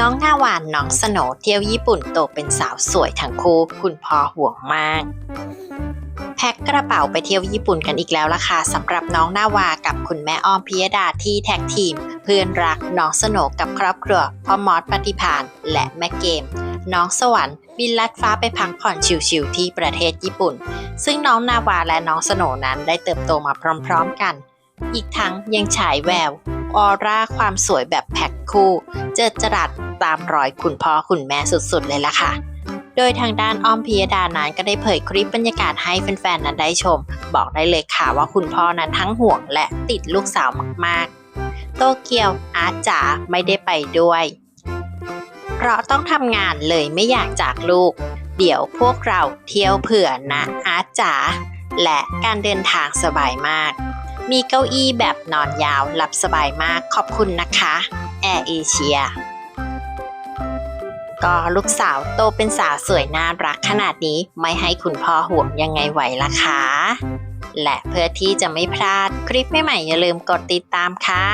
น้องหน้าหวานน้องสโนเที่ยวญี่ปุ่นโตเป็นสาวสวยทั้งคู่คุณพ่อห่วงมาก แพ็คกระเป๋าไปเที่ยวญี่ปุ่นกันอีกแล้วล่ะค่ะสำหรับน้องหน้าวากับคุณแม่อ้อมพิยดาที่แท็กทีม เพื่อนรักน้องสโนกับครอบครัวพ่อมอสปฏิพานและแม่เกม น้องสวรรค์บินลัดฟ้าไปพักผ่อนชิวๆที่ประเทศญี่ปุ่น ซึ่งน้องนาวาและน้องสโนนั้นได้เติบโตมาพร้อม ๆกัน อีกทั้งยังฉายแวว ออร่าความสวยแบบแพ็คคู่ เจิดจรัสตามรอยคุณพ่อคุณแม่สุดๆเลยล่ะค่ะ โดยทางด้านอ้อมพิยดานั้นก็ได้เผยคลิปบรรยากาศให้แฟนๆนั้นได้ชม บอกได้เลยค่ะว่าคุณพ่อนั้นทั้งห่วงและติดลูกสาวมากๆ โตเกียวอาร์จ๋าไม่ได้ไปด้วย เพราะต้องทำงานเลยไม่อยากจากลูก เดี๋ยวพวกเราเที่ยวเผื่อนะอาร์จ๋าและการเดินทางสบายมาก มีเก้าอี้แบบนอนยาวหลับสบายมากขอบคุณนะคะแอร์เอเชียก็ลูกสาวโตเป็นสาวสวยน่ารักขนาดนี้ไม่ให้คุณพ่อห่วงยังไงไหวล่ะคะและเพื่อที่จะไม่พลาดคลิปใหม่ๆอย่าลืมกดติดตามค่ะ